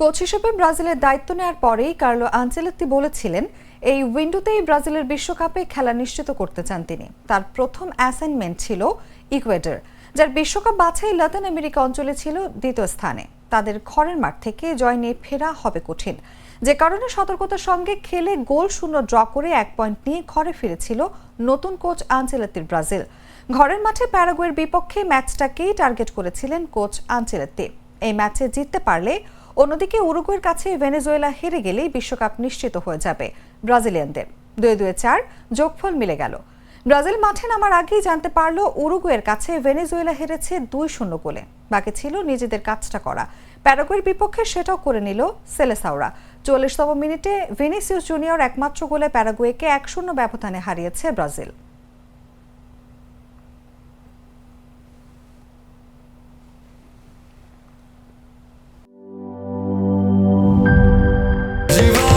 Coach হিসেবে ব্রাজিলের দায়িত্ব নেওয়ার পরেই কার্লো আঞ্চেলত্তি বলেছিলেন, এই উইন্ডোতেই ব্রাজিলের বিশ্বকাপে খেলা নিশ্চিত করতে চান তিনি। তার প্রথম অ্যাসাইনমেন্ট ছিল ইকুয়েডর, যার বিশ্বকাপ বাছাই লাতিন আমেরিকা অঞ্চলে ছিল দ্বিতীয় স্থানে। তাদের ঘরের মাঠ থেকে জয় নিয়ে ফেরা হবে কঠিন। যে কারণে সতর্কতার সঙ্গে খেলে গোল শূন্য ড্র করে এক পয়েন্ট নিয়ে ঘরে ফিরেছিল নতুন কোচ আঞ্চেলত্তির ব্রাজিল। ঘরের মাঠে প্যারাগুয়ের বিপক্ষে ম্যাচটাকেই টার্গেট করেছিলেন কোচ আঞ্চেলত্তি এই ম্যাচে জিততে পারলে অন্যদিকে উরুগুয়ের কাছে ভেনেজুয়েলা হেরে গেলেই বিশ্বকাপ নিশ্চিত হয়ে যাবে ব্রাজিলিয়ানদের। দুয়ে দুয়ে চার যোগফল মিলে গেল। ব্রাজিল মাঠে নামার আগেই জানতে পারল উরুগুয়ের কাছে ভেনেজুয়েলা হেরেছে দুই শূন্য গোলে। বাকি ছিল নিজেদের কাজটা করা। প্যারাগুয়ের বিপক্ষে সেটাও করে নিল সেলেসাওরা। চল্লিশতম মিনিটে ভিনিসিয়াস জুনিয়র একমাত্র গোলে প্যারাগুয়েকে এক শূন্য ব্যবধানে হারিয়েছে ব্রাজিল।